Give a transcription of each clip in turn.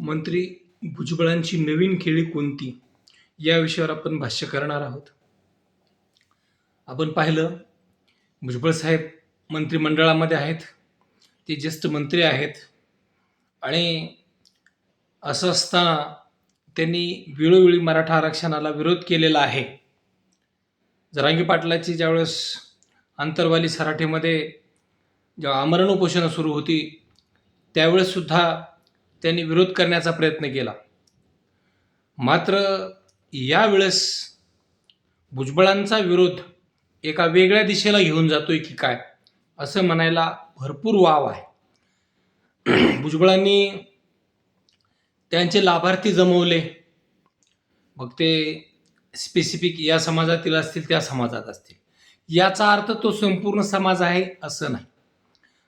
मंत्री भुजबळांची नवीन खेळी कोणती? या विषयावर आपण भाष्य करणार आहोत. आपण पाहिलं भुजबळ साहेब मंत्रिमंडळामध्ये आहेत. ते ज्येष्ठ मंत्री आहेत. आणि असं असताना त्यांनी वेळोवेळी मराठा आरक्षणाला विरोध केलेला आहे. जरांगी पाटलाची ज्यावेळेस आंतरवाली सराठीमध्ये जेव्हा आमरण उपोषणं सुरू होती त्यावेळेससुद्धा त्यांनी विरोध करण्याचा प्रयत्न केला. मात्र यावेळेस भुजबळांचा विरोध एका वेगळ्या दिशेला घेऊन जातोय की काय असं म्हणायला भरपूर वाव आहे. भुजबळांनी त्यांचे लाभार्थी जमवले. मग ते स्पेसिफिक या समाजातील असतील त्या समाजात असतील. याचा अर्थ तो संपूर्ण समाज आहे असं नाही.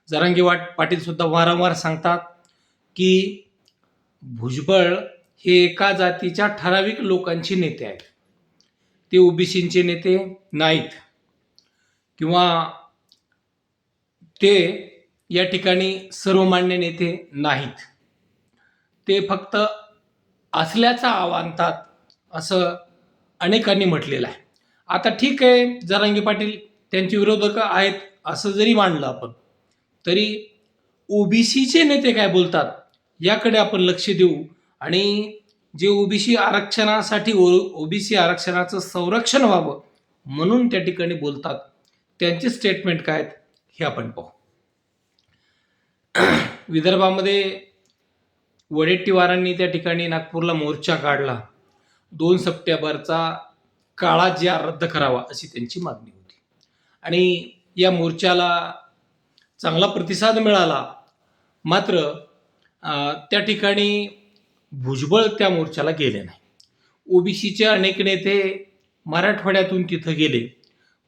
जरांगी वाट पाटील सुद्धा वारंवार सांगतात की भुजबळ हे एका जातीच्या ठराविक लोकांचे नेते आहेत. ते ओबीसींचे नेते नाहीत. किंवा ते या ठिकाणी सर्वमान्य नेते नाहीत. ते फक्त असल्याचा आवांतात असं अनेकांनी म्हटलेलं आहे. आता ठीक आहे जरांगी पाटील त्यांचे विरोधक आहेत असं जरी मांडलं आपण तरी ओबीसीचे नेते काय बोलतात? याकडे आपण लक्ष देऊ. आणि जे ओबीसी आरक्षणासाठी ओ ओबीसी आरक्षणाचं संरक्षण व्हावं म्हणून त्या ठिकाणी बोलतात. त्यांचे स्टेटमेंट काय आहेत? हे आपण पाहू. विदर्भामध्ये वडेट्टीवारांनी त्या ठिकाणी नागपूरला मोर्चा काढला. दोन सप्टेंबरचा काळा ज्या रद्द करावा अशी त्यांची मागणी होती. आणि या मोर्चाला चांगला प्रतिसाद मिळाला. मात्र त्या ठिकाणी भुजबळ त्या मोर्चाला गेले नाही. ओबीसीचे अनेक नेते मराठवाड्यातून तिथं गेले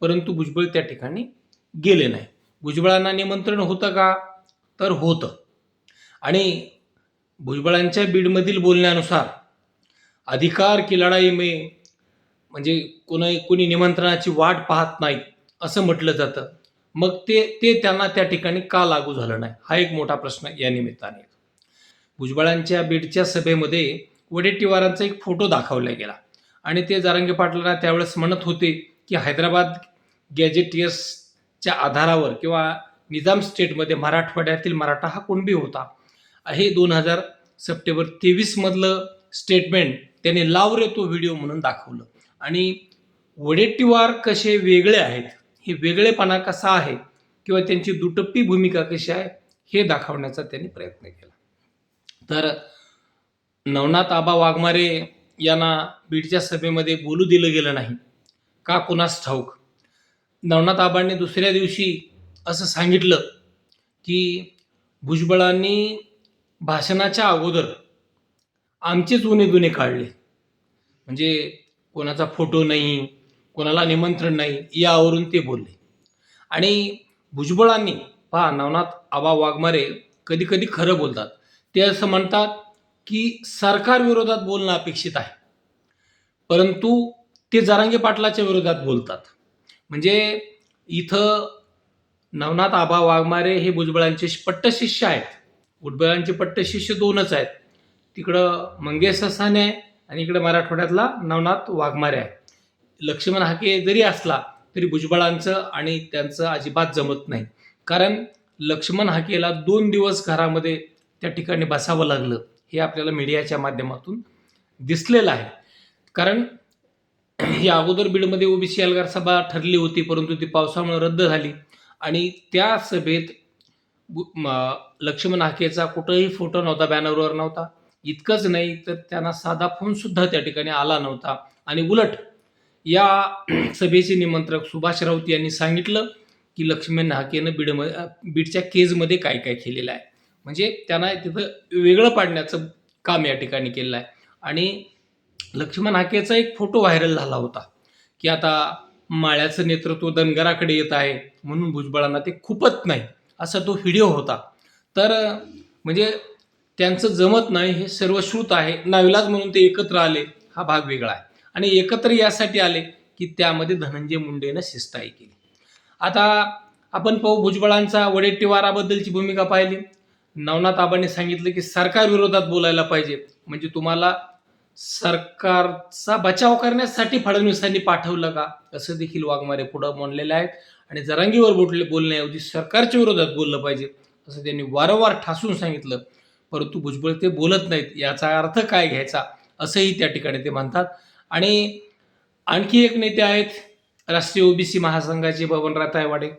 परंतु भुजबळ त्या ठिकाणी गेले नाही. भुजबळांना निमंत्रण होतं का? तर होतं. आणि भुजबळांच्या बीडमधील बोलण्यानुसार अधिकार की लढाई मे म्हणजे कोणी कोणी निमंत्रणाची वाट पाहत नाही असं म्हटलं जातं. मग ते ते त्यांना त्या ठिकाणी का लागू झालं नाही? हा एक मोठा प्रश्न या निमित्ताने. येतो भुजबळांच्या बीडच्या सभेमध्ये वडेट्टीवारांचा एक फोटो दाखवला गेला. आणि ते जारंगे पाटलांना त्यावेळेस म्हणत होते की हैदराबाद गॅजेटियसच्या आधारावर किंवा निजाम स्टेटमध्ये मराठवाड्यातील मराठा हा कुणबी होता. हे दोन हजार सप्टेंबर तेवीसमधलं स्टेटमेंट त्याने लाव रे तो व्हिडिओ म्हणून दाखवलं. आणि वडेट्टीवार कसे वेगळे आहेत हे वेगळेपणा कसा आहे किंवा त्यांची दुटप्पी भूमिका कशी आहे हे दाखवण्याचा त्यांनी प्रयत्न केला. तर नवनाथ आबा वाघमारे यांना बीडच्या सभेमध्ये बोलू दिलं गेलं नाही. का कुणास ठाऊक? नवनाथ आबांनी दुसऱ्या दिवशी असं सांगितलं की भुजबळांनी भाषणाच्या अगोदर आमचे जुने गुन्हे काढले. म्हणजे कोणाचा फोटो नाही कोणाला निमंत्रण नाही यावरून ते बोलले. आणि भुजबळांनी पहा नवनाथ आबा वाघमारे कधी कधी खरं बोलतात. ते असं म्हणतात की सरकार विरोधात बोलणं अपेक्षित आहे. परंतु ते जरांगे पाटलाच्या विरोधात बोलतात. म्हणजे इथं नवनाथ आबा वाघमारे हे भुजबळांचे पट्टशिष्य आहेत. भुजबळांचे पट्टशिष्य दोनच आहेत. तिकडं मंगेश ससाने आहे आणि इकडे मराठवाड्यातला नवनाथ वाघमारे आहे लक्ष्मण हाके जरी असला तरी भुजबळांचं आणि त्यांचं अजिबात जमत नाही. कारण लक्ष्मण हाकेला दोन दिवस घरामध्ये त्या ठिकाणी बसावं लागलं हे आपल्याला मीडियाच्या माध्यमातून दिसलेलं आहे. कारण या अगोदर बीडमध्ये ओबीसी एल्गार सभा ठरली होती परंतु ती पावसामुळे रद्द झाली. आणि त्या सभेत लक्ष्मण हाकेचा कुठंही फोटो नव्हता बॅनरवर नव्हता. इतकंच नाही तर त्यांना साधा फोनसुद्धा त्या ठिकाणी आला नव्हता. आणि उलट या सभेचे निमंत्रक सुभाष राऊत यांनी सांगितलं की लक्ष्मण हाकेनं बीडमध्ये बीडच्या केजमध्ये काय काय केलेलं आहे. म्हणजे त्यांना तिथं वेगळं पाडण्याचं काम या ठिकाणी केलेलं आहे. आणि लक्ष्मण हाकेचा एक फोटो व्हायरल झाला होता की आता माळ्याचं नेतृत्व धनगराकडे येत आहे म्हणून भुजबळांना ते खूपच नाही असा तो व्हिडिओ होता. तर म्हणजे त्यांचं जमत नाही हे सर्व श्रुत आहे नाविलाज म्हणून ते एकत्र आले हा भाग वेगळा आहे. आणि एकत्र यासाठी आले की त्यामध्ये धनंजय मुंडेनं शिस्ताई केली. आता आपण पाहू भुजबळांचा वडेट्टीवाराबद्दलची भूमिका पाहिली. नवनाथ आबांनी सांगितलं की सरकार विरोधात बोलायला पाहिजे. म्हणजे तुम्हाला सरकारचा बचाव करण्यासाठी फडणवीसांनी पाठवलं का? असं देखील वाघमारे पुढं म्हणलेले आहेत. आणि जरांगीवर बोटले बोलण्याऐवजी सरकारच्या विरोधात बोललं पाहिजे असं त्यांनी वारंवार ठासून सांगितलं. परंतु भुजबळ ते बोलत नाहीत. याचा अर्थ काय घ्यायचा? असंही त्या ठिकाणी ते म्हणतात. आणि आणखी एक नेते आहेत राष्ट्रीय ओबीसी महासंघाचे बबनराव तायवाडे.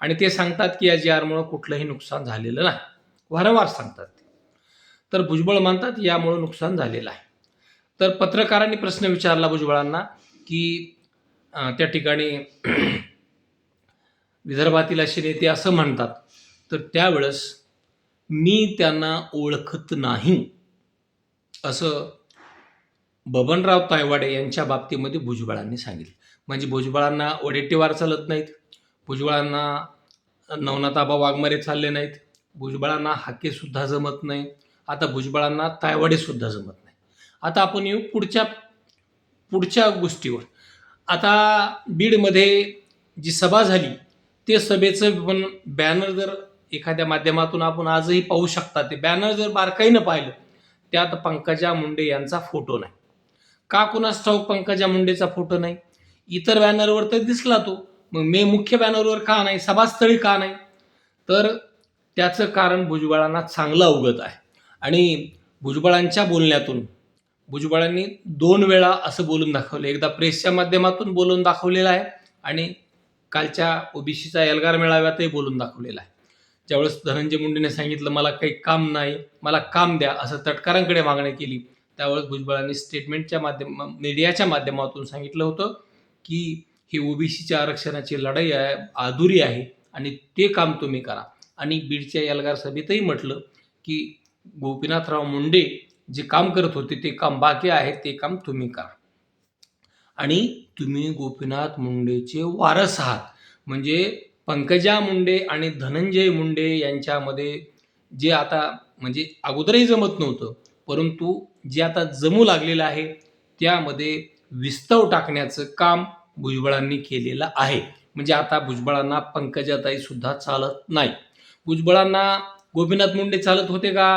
आणि ते सांगतात की या जी आरमुळं कुठलंही नुकसान झालेलं नाही. वारंवार सांगतात. तर भुजबळ म्हणतात यामुळं नुकसान झालेलं आहे. तर पत्रकारांनी प्रश्न विचारला भुजबळांना की त्या ठिकाणी विदर्भातील असे नेते असं म्हणतात तर त्यावेळेस मी त्यांना ओळखत नाही असं बबनराव तायवाडे यांच्या बाबतीमध्ये भुजबळांनी सांगितलं. म्हणजे भुजबळांना वडेट्टीवार चालत नाहीत भुजबळांना नवनाथाबा वाघमारे चालले नाहीत भुजबळांना हाकेसुद्धा जमत नाही. आता भुजबळांना तायवाडेसुद्धा जमत नाही. आता आपण येऊ पुढच्या पुढच्या गोष्टीवर. आता बीडमध्ये जी सभा झाली ते सभेचं पण बॅनर जर एखाद्या माध्यमातून आपण आजही पाहू शकता ते बॅनर जर बारकाईनं पाहिलं त्यात पंकजा मुंडे यांचा फोटो नाही. का कुणास ठाऊक पंकजा मुंडेचा फोटो नाही? इतर बॅनरवर तर दिसला तो. मग मे मुख्य बॅनरवर का नाही? सभास्थळी का नाही? तर त्याचं कारण भुजबळांना चांगलं अवगत आहे. आणि भुजबळांच्या बोलण्यातून भुजबळांनी दोन वेळा असं बोलून दाखवलं. एकदा प्रेसच्या माध्यमातून बोलून दाखवलेलं आहे आणि कालच्या ओबीसीचा एल्गार मेळाव्यातही बोलून दाखवलेला आहे. ज्यावेळेस धनंजय मुंडेने सांगितलं मला काही काम नाही मला काम द्या असं तटकारांकडे मागणी केली. त्यावेळेस भुजबळांनी स्टेटमेंटच्या माध्यम मीडियाच्या माध्यमातून सांगितलं होतं की ही ओबीसीच्या आरक्षणाची लढाई आहे अधुरी आहे आणि ते काम तुम्ही करा. आणि बीडच्या एल्गार सभेतही म्हटलं की गोपीनाथराव मुंडे जे काम करत होते ते काम बाकी आहे ते काम तुम्ही करा. आणि तुम्ही गोपीनाथ मुंडेचे वारस आहात. म्हणजे पंकजा मुंडे आणि धनंजय मुंडे यांच्यामध्ये जे आता म्हणजे अगोदरही जमत नव्हतं परंतु जे आता जमू लागलेलं आहे त्यामध्ये विस्तव टाकण्याचं काम भुजबळांनी केलेलं आहे. म्हणजे आता भुजबळांना पंकजाताई सुद्धा चालत नाही. भुजबळांना गोपीनाथ मुंडे चालत होते का?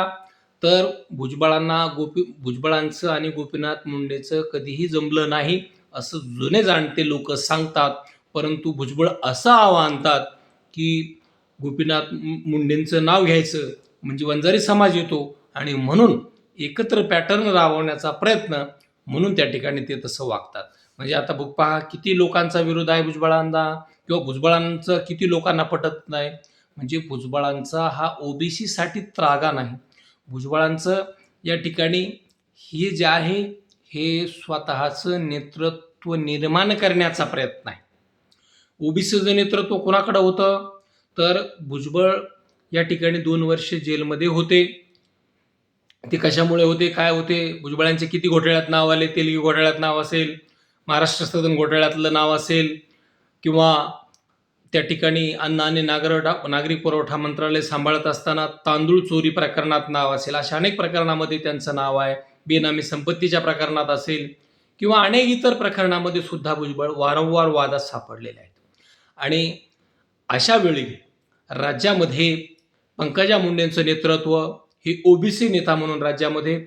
तर भुजबळांना गोपी भुजबळांचं आणि गोपीनाथ मुंडेचं कधीही जमलं नाही असं जुने जाणते लोक सांगतात. परंतु भुजबळ असं आव्हानतात की गोपीनाथ मुंडेंचं नाव घ्यायचं म्हणजे वंजारी समाज येतो आणि म्हणून एकत्र पॅटर्न राबवण्याचा प्रयत्न म्हणून त्या ठिकाणी ते तसं वागतात. म्हणजे आता बघ पहा किती लोकांचा विरोध आहे भुजबळांना किंवा भुजबळांचं किती लोकांना पटत नाही. म्हणजे भुजबळांचा हा ओबीसीसाठी त्रागा नाही. भुजबळांचं या ठिकाणी हे जे आहे हे स्वतःचं नेतृत्व निर्माण करण्याचा प्रयत्न आहे. ओबीसीचं नेतृत्व कोणाकडं होतं? तर भुजबळ या ठिकाणी दोन वर्ष जेलमध्ये होते. ते कशामुळे होते? काय होते? भुजबळांचे किती घोटाळ्यात नाव आले? तेलगी घोटाळ्यात नाव असेल? महाराष्ट्र सदन घोटाळ्यातलं नाव असेल? किंवा त्या ठिकाणी अन्न आणि नागर नागरी पुरवठा मंत्रालय सांभाळत असताना तांदूळ चोरी प्रकरणात नाव असेल अशा अनेक प्रकरणामध्ये त्यांचं नाव आहे. बेनामी संपत्तीच्या प्रकरणात असेल किंवा अनेक इतर प्रकरणामध्ये सुद्धा भुजबळ वारंवार वादात सापडलेले आहेत. आणि अशा वेळी राज्यामध्ये पंकजा मुंडेंचं नेतृत्व हे ओबीसी नेता म्हणून राज्यामध्ये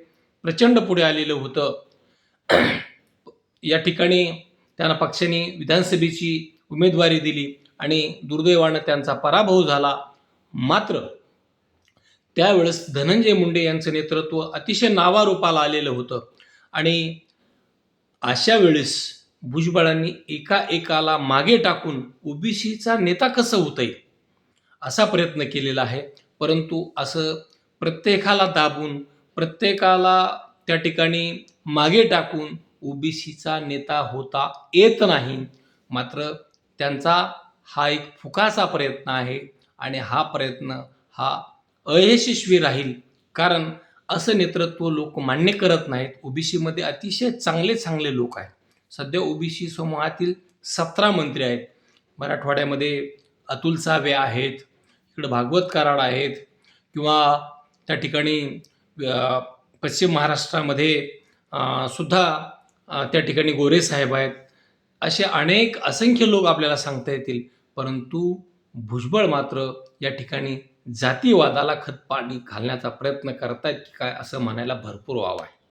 प्रचंड पुढे आलेलं होतं. या ठिकाणी त्यांना पक्षाने विधानसभेची उमेदवारी दिली. आणि दुर्दैवानं त्यांचा पराभव झाला. मात्र त्यावेळेस धनंजय मुंडे यांचं नेतृत्व अतिशय नावारूपाला आलेलं होतं. आणि अशा वेळेस भुजबळांनी एका एकाला मागे टाकून ओबीसीचा नेता कसं होतं येईल असा प्रयत्न केलेला आहे. परंतु असं प्रत्येकाला दाबून प्रत्येकाला त्या ठिकाणी मागे टाकून ओबीसीचा नेता होता येत नाही. मात्र त्यांचा हा एक फुकाचा प्रयत्न आहे आणि हा प्रयत्न हा अयशस्वी राहील. कारण असं नेतृत्व लोक मान्य करत नाहीत. ओबीसीमध्ये अतिशय चांगले चांगले लोक आहेत. सध्या ओबीसी समूहातील सतरा मंत्री आहेत. मराठवाड्यामध्ये अतुल सावे आहेत इकडं भागवत कराड आहेत किंवा त्या ठिकाणी पश्चिम महाराष्ट्रामध्ये सुद्धा त्या ठिकाणी गोरे साहेब आहेत. असे अनेक असंख्य लोक आपल्याला सांगता येतील. परंतु भुजबळ मात्र या ठिकाणी जातीवादाला खतपाणी घालण्याचा प्रयत्न करतायत की काय असं म्हणायला भरपूर वाव आहे.